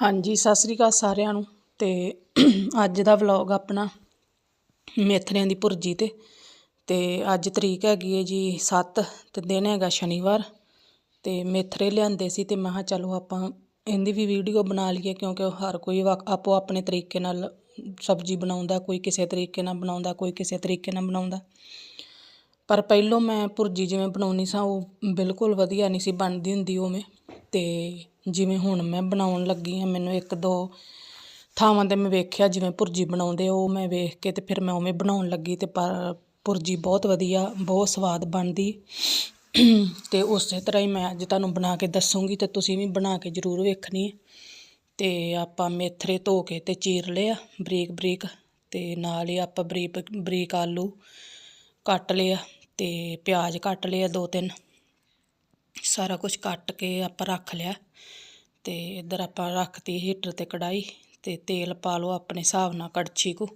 ਹਾਂਜੀ, ਸਤਿ ਸ੍ਰੀ ਅਕਾਲ ਸਾਰਿਆਂ ਨੂੰ ਤੇ ਅੱਜ ਦਾ ਵਲੌਗ ਆਪਣਾ ਮੇਥਰਿਆਂ ਦੀ ਭੁਰਜੀ ਤੇ। ਤੇ ਅੱਜ ਤਰੀਕ ਹੈਗੀ ਹੈ ਜੀ 7 ਤੇ ਦਿਨ ਹੈਗਾ ਸ਼ਨੀਵਾਰ ਤੇ ਮੇਥਰੇ ਲਿਆਂਦੇ ਸੀ ਤੇ ਮੈਂ ਕਿਹਾ ਚਲੋ ਆਪਾਂ ਇਹਦੀ ਵੀ ਵੀਡੀਓ ਬਣਾ ਲਈਏ ਕਿਉਂਕਿ ਹਰ ਕੋਈ ਵਾ- ਆਪੋ ਆਪਣੇ ਤਰੀਕੇ ਨਾਲ ਸਬਜ਼ੀ ਬਣਾਉਂਦਾ, ਕੋਈ ਕਿਸੇ ਤਰੀਕੇ ਨਾਲ ਬਣਾਉਂਦਾ, ਕੋਈ ਕਿਸੇ ਤਰੀਕੇ ਨਾਲ ਬਣਾਉਂਦਾ। ਪਰ ਪਹਿਲੋਂ ਮੈਂ ਭੁਰਜੀ ਜਿਵੇਂ ਬਣਾਉਣੀ ਸਾਂ, ਉਹ ਬਿਲਕੁਲ ਵਧੀਆ ਨਹੀਂ ਸੀ, ਬਣਦੀ ਹੁੰਦੀ ਉਵੇਂ ਤੇ ਜਿਵੇਂ ਹੁਣ ਮੈਂ ਬਣਾਉਣ ਲੱਗੀ ਹਾਂ, ਮੈਨੂੰ ਇੱਕ ਦੋ ਥਾਵਾਂ 'ਤੇ ਮੈਂ ਵੇਖਿਆ, ਜਿਵੇਂ ਭੁਰਜੀ ਬਣਾਉਂਦੇ ਉਹ ਮੈਂ ਵੇਖ ਕੇ ਅਤੇ ਫਿਰ ਮੈਂ ਉਵੇਂ ਬਣਾਉਣ ਲੱਗੀ ਅਤੇ ਪਰ ਭੁਰਜੀ ਬਹੁਤ ਵਧੀਆ, ਬਹੁਤ ਸਵਾਦ ਬਣਦੀ। ਅਤੇ ਉਸੇ ਤਰ੍ਹਾਂ ਹੀ ਮੈਂ ਅੱਜ ਤੁਹਾਨੂੰ ਬਣਾ ਕੇ ਦੱਸੂੰਗੀ ਤੇ ਤੁਸੀਂ ਵੀ ਬਣਾ ਕੇ ਜ਼ਰੂਰ ਵੇਖਣੀ ਅਤੇ ਆਪਾਂ ਮੇਥਰੇ ਧੋ ਕੇ ਅਤੇ ਚੀਰ ਲਿਆ, ਬਰੀਕ ਬਰੀਕ ਅਤੇ ਨਾਲ ਹੀ ਆਪਾਂ ਬਰੀਕ ਬਰੀਕ ਆਲੂ ਕੱਟ ਲਿਆ ਅਤੇ ਪਿਆਜ਼ ਕੱਟ ਲਿਆ ਦੋ ਤਿੰਨ। ਸਾਰਾ ਕੁਝ ਕੱਟ ਕੇ ਆਪਾਂ ਰੱਖ ਲਿਆ ਤੇ ਇੱਧਰ ਆਪਾਂ ਰੱਖਤੀ ਹੀਟਰ ਤੇ ਕੜਾਈ ਤੇ ਤੇਲ ਪਾ ਲਓ ਆਪਣੇ ਹਿਸਾਬ ਨਾਲ ਕੜਛੀ ਕੋ,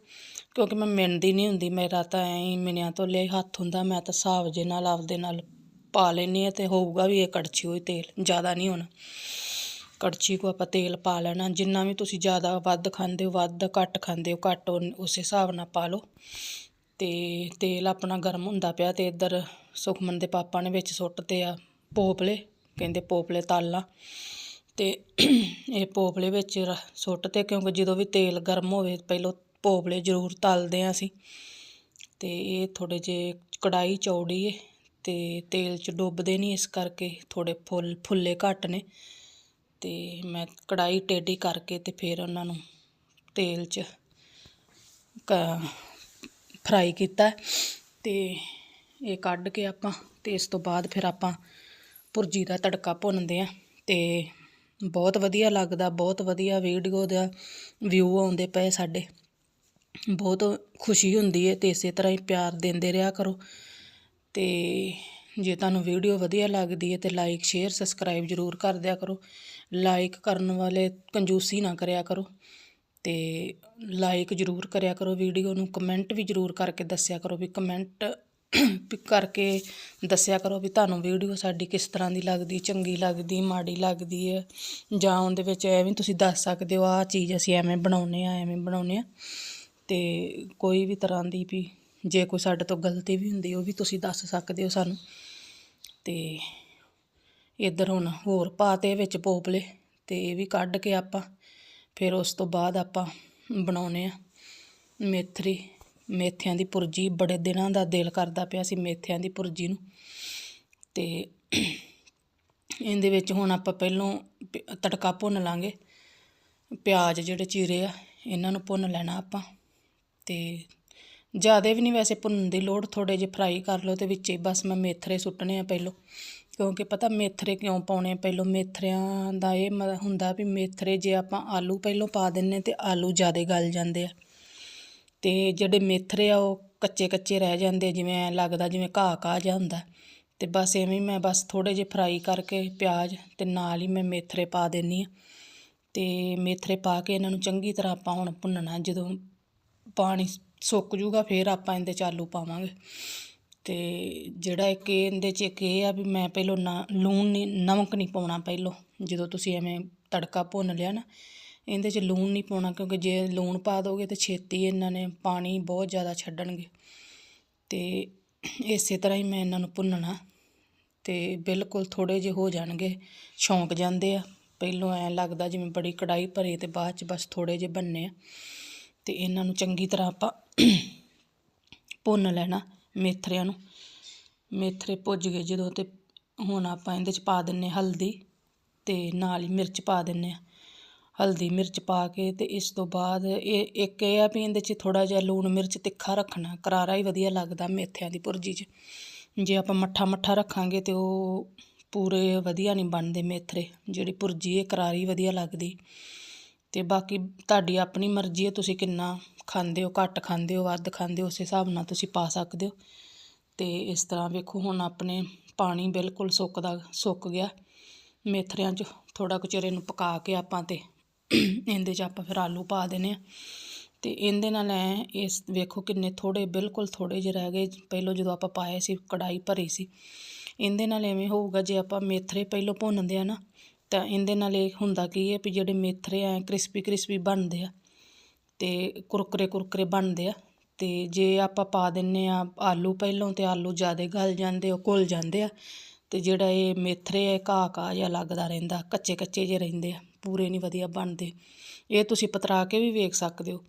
ਕਿਉਂਕਿ ਮੈਂ ਮਿਣਦੀ ਨਹੀਂ ਹੁੰਦੀ, ਮੇਰਾ ਤਾਂ ਐਂ ਹੀ ਮਿਣਿਆ ਤੋਂ ਲਿਆ ਹੱਥ ਹੁੰਦਾ, ਮੈਂ ਤਾਂ ਹਿਸਾਬ ਜੇ ਨਾਲ ਆਪਦੇ ਨਾਲ ਪਾ ਲੈਂਦੀ ਹਾਂ ਤੇ ਹੋਊਗਾ ਵੀ ਇਹ ਕੜਛੀ ਹੋਈ ਤੇਲ, ਜ਼ਿਆਦਾ ਨਹੀਂ ਹੋਣਾ। ਕੜਛੀ ਕੋ ਆਪਾਂ ਤੇਲ ਪਾ ਲੈਣਾ, ਜਿੰਨਾ ਵੀ ਤੁਸੀਂ ਜ਼ਿਆਦਾ ਵੱਧ ਖਾਂਦੇ ਹੋ, ਵੱਧ ਘੱਟ ਖਾਂਦੇ ਹੋ, ਘੱਟ ਉਨ- ਉਸ ਹਿਸਾਬ ਨਾਲ ਪਾ ਲਓ। ਤੇ ਤੇਲ ਆਪਣਾ ਗਰਮ ਹੁੰਦਾ ਪਿਆ ਤੇ ਇੱਧਰ ਸੁਖਮਨ ਦੇ ਪਾਪਾ ਨੇ ਵਿੱਚ ਸੁੱਟਤੇ ਆ ਪੋਪਲੇ, ਕਹਿੰਦੇ ਪੋਪਲੇ ਤਲ ਲਾ। ਤੇ ਇਹ ਪੋਪਲੇ ਵਿੱਚ ਰ- ਸੁੱਟਤੇ ਕਿਉਂਕਿ ਜਦੋਂ ਵੀ ਤੇਲ ਗਰਮ ਹੋਵੇ, ਪਹਿਲਾਂ ਪੋਪਲੇ ਜ਼ਰੂਰ ਤਲਦੇ ਆ ਅਸੀਂ। ਤੇ ਇਹ ਥੋੜੇ ਜੇ ਕੜਾਈ ਚੌੜੀ ਏ, ਤੇ ਤੇਲ 'ਚ ਡੁੱਬਦੇ ਨਹੀਂ ਇਸ ਕਰਕੇ ਥੋੜੇ ਫੁੱਲ, ਫੁੱਲੇ ਘੱਟ ਨੇ। ਤੇ ਮੈਂ ਕੜਾਈ ਟੇਢੀ ਕਰਕੇ ਤੇ ਫਿਰ ਉਹਨਾਂ ਨੂੰ ਤੇਲ 'ਚ ਕ- ਫਰਾਈ ਕੀਤਾ। ਤੇ ਇਹ ਕੱਢ ਕੇ ਆਪਾਂ, ਤੇ ਇਸ ਤੋਂ ਬਾਅਦ ਫਿਰ ਆਪਾਂ ਭੁਰਜੀ ਦਾ ਤੜਕਾ ਭੁੰਨਦੇ ਆ ਤੇ ਬਹੁਤ ਵਧੀਆ ਲੱਗਦਾ, ਬਹੁਤ ਵਧੀਆ ਵੀਡੀਓ ਦਾ ਵਿਊ ਆਉਂਦੇ ਪਏ ਸਾਡੇ। ਬਹੁਤ ਖੁਸ਼ੀ ਹੁੰਦੀ ਹੈ ਤੇ ਇਸੇ ਤਰ੍ਹਾਂ ਹੀ ਪਿਆਰ ਦਿੰਦੇ ਰਿਹਾ ਕਰੋ। ਤੇ ਜੇ ਤੁਹਾਨੂੰ ਵੀਡੀਓ ਵਧੀਆ ਲੱਗਦੀ ਹੈ ਤੇ ਲਾਈਕ ਸ਼ੇਅਰ ਸਬਸਕ੍ਰਾਈਬ ਜ਼ਰੂਰ ਕਰ ਦਿਆ ਕਰੋ। ਲਾਈਕ ਕਰਨ ਵਾਲੇ ਕੰਜੂਸੀ ਨਾ ਕਰਿਆ ਕਰੋ ਤੇ ਲਾਈਕ ਜ਼ਰੂਰ ਕਰਿਆ ਕਰੋ ਵੀਡੀਓ ਨੂੰ। ਕਮੈਂਟ ਵੀ ਜ਼ਰੂਰ ਕਰਕੇ ਦੱਸਿਆ ਕਰੋ ਵੀ ਕਮੈਂਟ ਕਰਕੇ ਦੱਸਿਆ ਕਰੋ ਵੀ ਤੁਹਾਨੂੰ ਵੀਡੀਓ ਸਾਡੀ ਕਿਸ ਤਰ੍ਹਾਂ ਦੀ ਲੱਗਦੀ, ਚੰਗੀ ਲੱਗਦੀ, ਮਾੜੀ ਲੱਗਦੀ ਹੈ। ਜਾਂ ਉਹਦੇ ਵਿੱਚ ਐਵੇਂ ਤੁਸੀਂ ਦੱਸ ਸਕਦੇ ਹੋ, ਆਹ ਚੀਜ਼ ਅਸੀਂ ਐਵੇਂ ਬਣਾਉਂਦੇ ਆ ਐਵੇਂ ਬਣਾਉਂਦੇ ਆ ਤੇ ਕੋਈ ਵੀ ਤਰ੍ਹਾਂ ਦੀ ਵੀ ਜੇ ਕੋਈ ਸਾਡੇ ਤੋਂ ਗਲਤੀ ਵੀ ਹੁੰਦੀ, ਉਹ ਵੀ ਤੁਸੀਂ ਦੱਸ ਸਕਦੇ ਹੋ ਸਾਨੂੰ। ਤੇ ਇੱਧਰ ਹੁਣ ਹੋਰ ਪਾਤੇ ਵਿੱਚ ਪੋਪਲੇ, ਤੇ ਇਹ ਵੀ ਕੱਢ ਕੇ ਆਪਾਂ, ਫਿਰ ਉਸ ਤੋਂ ਬਾਅਦ ਆਪਾਂ ਬਣਾਉਨੇ ਆ ਮੇਥਰੀ ਮੇਥਿਆਂ ਦੀ ਪੁਰਜੀ ਬੜੇ ਦਿਨਾਂ ਦਾ ਦਿਲ ਕਰਦਾ ਪਿਆ ਸੀ ਮੇਥਿਆਂ ਦੀ ਪੁਰਜੀ ਨੂੰ। ਤੇ ਇਹਦੇ ਵਿੱਚ ਹੁਣ ਆਪਾਂ ਪਹਿਲੋਂ ਪ- ਤੜਕਾ ਭੁੰਨ ਲਾਂਗੇ। ਪਿਆਜ਼ ਜਿਹੜੇ ਚੀਰੇ ਆ, ਇਹਨਾਂ ਨੂੰ ਭੁੰਨ ਲੈਣਾ ਆਪਾਂ। ਤੇ ਜ਼ਿਆਦਾ ਵੀ ਨਹੀਂ ਵੈਸੇ ਭੁੰਨਣ ਦੀ ਲੋੜ ਥੋੜੇ ਜਿਹੇ ਫਰਾਈ ਕਰ ਲਓ ਤੇ ਵਿੱਚੇ ਬਸ ਮੈਂ ਮੇਥਰੇ ਸੁੱਟਣੇ ਆ ਪਹਿਲੋਂ। ਕਿਉਂਕਿ ਪਤਾ ਮੇਥਰੇ ਕਿਉਂ ਪਾਉਣੇ ਪਹਿਲੋਂ ਮੇਥਰਿਆਂ ਦਾ ਇਹ ਮ- ਹੁੰਦਾ ਵੀ ਮੇਥਰੇ ਜੇ ਆਪਾਂ ਆਲੂ ਪਹਿਲੋਂ ਪਾ ਦਿੰਨੇ ਤੇ ਆਲੂ ਜ਼ਿਆਦਾ ਗਲ ਜਾਂਦੇ ਆ। ਅਤੇ ਜਿਹੜੇ ਮੇਥਰੇ ਆ ਉਹ ਕੱਚੇ ਕੱਚੇ ਰਹਿ ਜਾਂਦੇ ਜਿਵੇਂ ਐਂ ਲੱਗਦਾ ਜਿਵੇਂ ਘਾਹ ਘਾਹ ਜਿਹਾ ਹੁੰਦਾ। ਅਤੇ ਬਸ ਐਵੇਂ ਮੈਂ ਬਸ ਥੋੜ੍ਹੇ ਜਿਹੇ ਫਰਾਈ ਕਰਕੇ ਪਿਆਜ਼ ਅਤੇ ਨਾਲ ਹੀ ਮੈਂ ਮੇਥਰੇ ਪਾ ਦਿੰਦੀ ਹਾਂ। ਅਤੇ ਮੇਥਰੇ ਪਾ ਕੇ ਇਹਨਾਂ ਨੂੰ ਚੰਗੀ ਤਰ੍ਹਾਂ ਆਪਾਂ ਹੁਣ ਭੁੰਨਣਾ ਜਦੋਂ ਪਾਣੀ ਸੁੱਕ ਜੂਗਾ ਫਿਰ ਆਪਾਂ ਇਹਦੇ 'ਚ ਆਲੂ ਪਾਵਾਂਗੇ। ਅਤੇ ਜਿਹੜਾ ਇੱਕ ਇਹ ਇਹਦੇ 'ਚ ਇੱਕ ਇਹ ਆ ਵੀ ਮੈਂ ਪਹਿਲੋਂ ਨਾ, ਲੂਣ ਨਹੀਂ, ਨਮਕ ਨਹੀਂ ਪਾਉਣਾ ਪਹਿਲੋਂ। ਜਦੋਂ ਤੁਸੀਂ ਐਵੇਂ ਤੜਕਾ ਭੁੰਨ ਲਿਆ ਨਾ ਇਹਦੇ 'ਚ ਲੂਣ ਨਹੀਂ ਪਾਉਣਾ ਕਿਉਂਕਿ ਜੇ ਲੂਣ ਪਾ ਦੋਗੇ ਤਾਂ ਛੇਤੀ ਇਹਨਾਂ ਨੇ ਪਾਣੀ ਬਹੁਤ ਜ਼ਿਆਦਾ ਛੱਡਣਗੇ। ਤੇ ਇਸੇ ਤਰ੍ਹਾਂ ਹੀ ਮੈਂ ਇਹਨਾਂ ਨੂੰ ਭੁੰਨਣਾ। ਤੇ ਬਿਲਕੁਲ ਥੋੜੇ ਜਿਹੇ ਹੋ ਜਾਣਗੇ, ਛੌਂਕ ਜਾਂਦੇ ਆ। ਪਹਿਲੋਂ ਐ ਲੱਗਦਾ ਜਿਵੇਂ ਬੜੀ ਕੜਾਈ ਭਰੀ ਤੇ ਬਾਅਦ ਚ ਬਸ ਥੋੜੇ ਜਿਹੇ ਬੰਨੇ ਆ। ਤੇ ਇਹਨਾਂ ਨੂੰ ਚੰਗੀ ਤਰ੍ਹਾਂ ਆਪਾਂ ਭੁੰਨ ਲੈਣਾ ਮੇਥਰਿਆਂ ਨੂੰ। ਮੇਥਰੇ ਭੁੱਜ ਗਏ ਜਦੋਂ ਤੇ ਹੁਣ ਆਪਾਂ ਇਹਦੇ ਚ ਪਾ ਦਿੰਨੇ ਹਲਦੀ ਤੇ ਨਾਲ ਹੀ ਮਿਰਚ ਪਾ ਦਿੰਨੇ ਆ। ਹਲਦੀ ਮਿਰਚ ਪਾ ਕੇ ਅਤੇ ਇਸ ਤੋਂ ਬਾਅਦ ਇਹ, ਇੱਕ ਇਹ ਆ ਵੀ ਇਹਦੇ 'ਚ ਥੋੜ੍ਹਾ ਜਿਹਾ ਲੂਣ ਮਿਰਚ ਤਿੱਖਾ ਰੱਖਣਾ, ਕਰਾਰਾ ਹੀ ਵਧੀਆ ਲੱਗਦਾ ਮੇਥਿਆਂ ਦੀ ਭੁਰਜੀ 'ਚ। ਜੇ ਆਪਾਂ ਮੱਠਾ ਮੱਠਾ ਰੱਖਾਂਗੇ ਤੇ ਉਹ ਪੂਰੇ ਵਧੀਆ ਨਹੀਂ ਬਣਦੇ ਮੇਥਰੇ, ਜਿਹੜੀ ਭੁਰਜੀ ਇਹ ਕਰਾਰੀ ਵਧੀਆ ਲੱਗਦੀ। ਤੇ ਬਾਕੀ ਤੁਹਾਡੀ ਆਪਣੀ ਮਰਜ਼ੀ ਹੈ ਤੁਸੀਂ ਕਿੰਨਾ ਖਾਂਦੇ ਹੋ, ਘੱਟ ਖਾਂਦੇ ਹੋ, ਵੱਧ ਖਾਂਦੇ ਹੋ, ਉਸ ਹਿਸਾਬ ਨਾਲ ਤੁਸੀਂ ਪਾ ਸਕਦੇ ਹੋ। ਤੇ ਇਸ ਤਰ੍ਹਾਂ ਵੇਖੋ, ਹੁਣ ਆਪਣੇ ਪਾਣੀ ਬਿਲਕੁਲ ਸੁੱਕਦਾ, ਸੁੱਕ ਗਿਆ। ਮੇਥਰਿਆਂ 'ਚ ਥੋੜਾ ਕੁ ਚਿਰ ਇਹਨੂੰ ਪਕਾ ਕੇ ਆਪਾਂ ਤੇ ਇਹਦੇ 'ਚ ਆਪਾਂ ਫਿਰ ਆਲੂ ਪਾ ਦੇਣੇ ਆ। ਤੇ ਇਹਦੇ ਨਾਲ ਐ, ਇਸ ਵੇਖੋ ਕਿੰਨੇ ਥੋੜੇ ਬਿਲਕੁਲ ਥੋੜੇ ਜਿਹੇ ਰਹਿ ਗਏ। ਪਹਿਲੋਂ ਜਦੋਂ ਆਪਾਂ ਪਾਏ ਸੀ ਕੜਾਈ ਭਰੀ ਸੀ। ਇਹਦੇ ਨਾਲ ਐਵੇਂ ਹੋਊਗਾ, ਜੇ ਆਪਾਂ ਮੇਥਰੇ ਪਹਿਲੋਂ ਭੁੰਨਦੇ ਆ ਨਾ, ਤਾਂ ਇਹਦੇ ਨਾਲ ਇਹ ਹੁੰਦਾ ਕੀ ਹੈ ਵੀ ਜਿਹੜੇ ਮੇਥਰੇ ਐ ਕ੍ਰਿਸਪੀ ਕ੍ਰਿਸਪੀ ਬਣਦੇ ਆ ਤੇ ਕੁਰਕਰੇ ਕੁਰਕਰੇ ਬਣਦੇ ਆ। ਤੇ ਜੇ ਆਪਾਂ ਪਾ ਦਿੰਨੇ ਆ ਆਲੂ ਪਹਿਲੋਂ ਤੇ ਆਲੂ ਜ਼ਿਆਦਾ ਗਲ ਜਾਂਦੇ, ਉਹ ਘੁਲ ਜਾਂਦੇ ਆ। ਤੇ ਜਿਹੜਾ ਇਹ ਮੇਥਰੇ ਹੈ ਘਾਹ ਘਾਹ ਜਿਹਾ ਲੱਗਦਾ ਰਹਿੰਦਾ ਕੱਚੇ ਕੱਚੇ ਜਿਹੇ ਰਹਿੰਦੇ ਆ। ਪੂਰੇ ਨਹੀਂ ਵਧੀਆ ਬਣਦੇ। ਇਹ ਤੁਸੀਂ ਪਤਰਾ ਕੇ ਵੀ ਵੇਖ ਸਕਦੇ ਹੋ।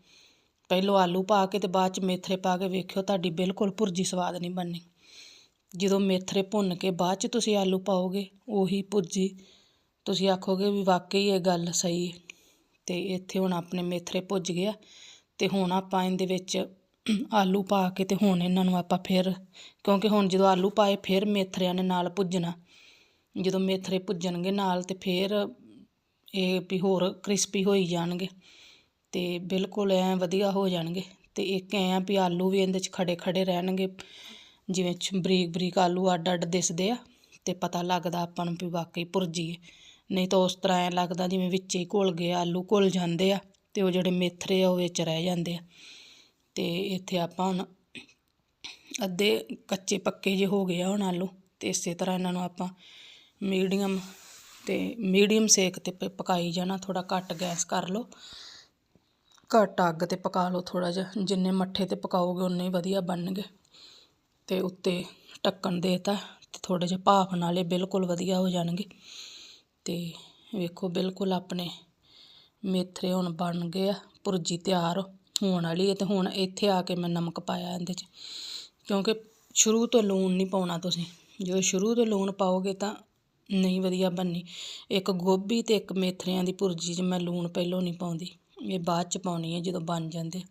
ਪਹਿਲੋਂ ਆਲੂ ਪਾ ਕੇ ਤੇ ਬਾਅਦ ਚ ਮੇਥਰੇ ਪਾ ਕੇ ਵੇਖਿਓ, ਤੁਹਾਡੀ ਬਿਲਕੁਲ ਭੁਰਜੀ ਸਵਾਦ ਨਹੀਂ ਬਣਨੀ। ਜਦੋਂ ਮੇਥਰੇ ਭੁੰਨ ਕੇ ਬਾਅਦ ਚ ਤੁਸੀਂ ਆਲੂ ਪਾਓਗੇ, ਉਹੀ ਭੁਰਜੀ ਤੁਸੀਂ ਆਖੋਗੇ ਵੀ ਵਾਕਈ ਇਹ ਗੱਲ ਸਹੀ ਹੈ। ਤੇ ਇੱਥੇ ਹੁਣ ਆਪਣੇ ਮੇਥਰੇ ਭੁੱਜ ਗਿਆ ਆ ਤੇ ਹੁਣ ਆਪਾਂ ਇਹਦੇ ਵਿੱਚ ਆਲੂ ਪਾ ਕੇ ਤੇ ਹੁਣ ਇਹਨਾਂ ਨੂੰ ਆਪਾਂ ਫਿਰ, ਕਿਉਂਕਿ ਹੁਣ ਜਦੋਂ ਆਲੂ ਪਾਏ ਫਿਰ ਮੇਥਰਿਆਂ ਨੇ ਨਾਲ ਭੁੱਜਣਾ। ਜਦੋਂ ਮੇਥਰੇ ਭੁੱਜਣਗੇ ਨਾਲ ਤੇ ਫਿਰ ਇਹ ਵੀ ਹੋਰ ਕ੍ਰਿਸਪੀ ਹੋਈ ਜਾਣਗੇ ਤੇ ਬਿਲਕੁਲ ਐ ਵਧੀਆ ਹੋ ਜਾਣਗੇ ਤੇ ਇੱਕ ਐ ਆ ਵੀ ਆਲੂ ਵੀ ਇਹਦੇ ਚ ਖੜੇ ਖੜੇ ਰਹਿਣਗੇ, ਜਿਵੇਂ ਬਰੀਕ ਬਰੀਕ ਆਲੂ ਅੱਡ ਅੱਡ ਦਿਸਦੇ ਆ ਤੇ ਪਤਾ ਲੱਗਦਾ ਆਪਾਂ ਨੂੰ ਵੀ ਵਾਕਈ ਭੁਰਜੀ ਹੈ ਨਹੀਂ ਤਾਂ ਉਸ ਤਰ੍ਹਾਂ ਐ ਲੱਗਦਾ ਜਿਵੇਂ ਵਿੱਚ ਹੀ ਘੁਲ ਗਏ, ਆਲੂ ਘੁਲ ਜਾਂਦੇ ਆ ਤੇ ਉਹ ਜਿਹੜੇ ਮੇਥਰੇ ਆ ਉਹ ਵਿੱਚ ਰਹਿ ਜਾਂਦੇ ਆ। ਤੇ ਇੱਥੇ ਆਪਾਂ ਹੁਣ ਅੱਧੇ ਕੱਚੇ ਪੱਕੇ ਜਿਹੇ ਹੋ ਗਏ ਆ ਹੁਣ ਆਲੂ ਤੇ ਇਸੇ ਤਰ੍ਹਾਂ ਇਹਨਾਂ ਨੂੰ ਆਪਾਂ ਮੀਡੀਅਮ ਤੇ ਮੀਡੀਅਮ ਸੇਕ ਤੇ ਪਕਾਈ ਜਾਣਾ ਥੋੜਾ ਘੱਟ ਗੈਸ ਕਰ ਲਓ। ਘੱਟ ਅੱਗ ਤੇ ਪਕਾ ਲਓ ਥੋੜਾ ਜਿਹਾ, ਜਿੰਨੇ ਮੱਠੇ ਤੇ ਪਕਾਓਗੇ ਉਨੇ ਹੀ ਵਧੀਆ ਬਣਨਗੇ। ਤੇ ਉੱਤੇ ਢੱਕਣ ਦੇਤਾ ਤੇ ਥੋੜੇ ਜਿਹਾ ਭਾਫ ਨਾਲੇ ਬਿਲਕੁਲ ਵਧੀਆ ਹੋ ਜਾਣਗੇ। ਤੇ ਵੇਖੋ ਬਿਲਕੁਲ ਆਪਣੇ ਮੇਥਰੇ ਹੁਣ ਬਣ ਗਏ ਆ, ਭੁਰਜੀ ਤਿਆਰ ਹੋਣ ਵਾਲੀ ਹੈ ਤੇ ਹੁਣ ਇੱਥੇ ਆ ਕੇ ਮੈਂ ਨਮਕ ਪਾਇਆ ਇਹਦੇ 'ਚ। ਕਿਉਂਕਿ ਸ਼ੁਰੂ ਤੋਂ ਲੂਣ ਨਹੀਂ ਪਾਉਣਾ ਤੁਸੀਂ, ਜਦੋਂ ਸ਼ੁਰੂ ਤੋਂ ਲੂਣ ਪਾਓਗੇ ਤਾਂ ਨਹੀਂ ਵਧੀਆ ਬਣਨੀ। ਇੱਕ ਗੋਭੀ ਅਤੇ ਇੱਕ ਮੇਥਰਿਆਂ ਦੀ ਭੁਰਜੀ 'ਚ ਮੈਂ ਲੂਣ ਪਹਿਲੋਂ ਨਹੀਂ ਪਾਉਂਦੀ। ਇਹ ਬਾਅਦ 'ਚ ਪਾਉਣੀ ਹੈ ਜਦੋਂ ਬਣ ਜਾਂਦੇ।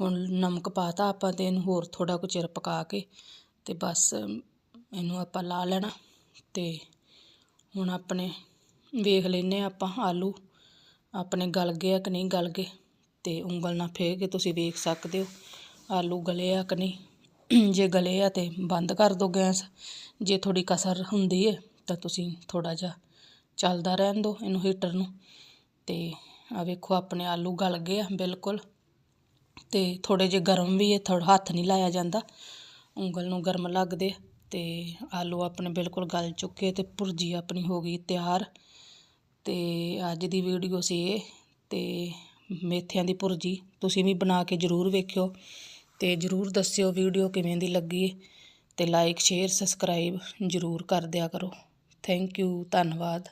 ਹੁਣ ਨਮਕ ਪਾਤਾ ਆਪਾਂ ਤੇ ਇਹਨੂੰ ਹੋਰ ਥੋੜ੍ਹਾ ਕੁ ਚਿਰ ਪਕਾ ਕੇ ਅਤੇ ਬਸ ਇਹਨੂੰ ਆਪਾਂ ਲਾ ਲੈਣਾ ਅਤੇ ਹੁਣ ਆਪਣੇ ਵੇਖ ਲੈਨੇ ਆਪਾਂ ਆਲੂ ਆਪਣੇ ਗਲ ਗਏ ਆ ਕਿ ਨਹੀਂ ਗਲ ਗਏ ਅਤੇ ਉਂਗਲ ਨਾਲ ਫੇਰ ਕੇ ਤੁਸੀਂ ਵੇਖ ਸਕਦੇ ਹੋ ਆਲੂ ਗਲੇ ਆ ਕਿ ਨਹੀਂ। ਜੇ ਗਲੇ ਆ ਤੇ ਬੰਦ ਕਰ ਦਿਓ ਗੈਸ, ਜੇ ਥੋੜੀ ਕਸਰ ਹੁੰਦੀ ਹੈ ਤਾਂ ਤੁਸੀਂ ਥੋੜਾ ਜਿਹਾ ਚੱਲਦਾ ਰਹਿਣ ਦਿਓ ਇਹਨੂੰ ਹੀਟਰ ਨੂੰ। ਤੇ ਆ ਵੇਖੋ ਆਪਣੇ ਆਲੂ ਗਲ ਗਏ ਆ ਬਿਲਕੁਲ। ਤੇ ਥੋੜੇ ਜਿਹੇ ਗਰਮ ਵੀ ਹੈ ਥੋੜਾ ਹੱਥ ਨਹੀਂ ਲਾਇਆ ਜਾਂਦਾ। ਉਂਗਲ ਨੂੰ ਗਰਮ ਲੱਗਦੇ ਆ। ਤੇ ਆਲੂ ਆਪਣੇ ਬਿਲਕੁਲ ਗਲ ਚੁੱਕੇ ਤੇ ਭੁਰਜੀ ਆਪਣੀ ਹੋ ਗਈ ਤਿਆਰ। ਤੇ ਅੱਜ ਦੀ ਵੀਡੀਓ ਸੀ ਇਹ। ਤੇ ਮੇਥਿਆਂ ਦੀ ਭੁਰਜੀ ਤੁਸੀਂ ਵੀ ਬਣਾ ਕੇ ਜ਼ਰੂਰ ਵੇਖਿਓ। ਤੇ ਜ਼ਰੂਰ ਦੱਸਿਓ ਵੀਡੀਓ ਕਿਵੇਂ ਦੀ ਲੱਗੀ। ਹੈ ਤੇ ਲਾਈਕ ਸ਼ੇਅਰ ਸਬਸਕ੍ਰਾਈਬ ਜ਼ਰੂਰ ਕਰ ਦਿਆ ਕਰੋ। ਥੈਂਕ ਯੂ ਧੰਨਵਾਦ।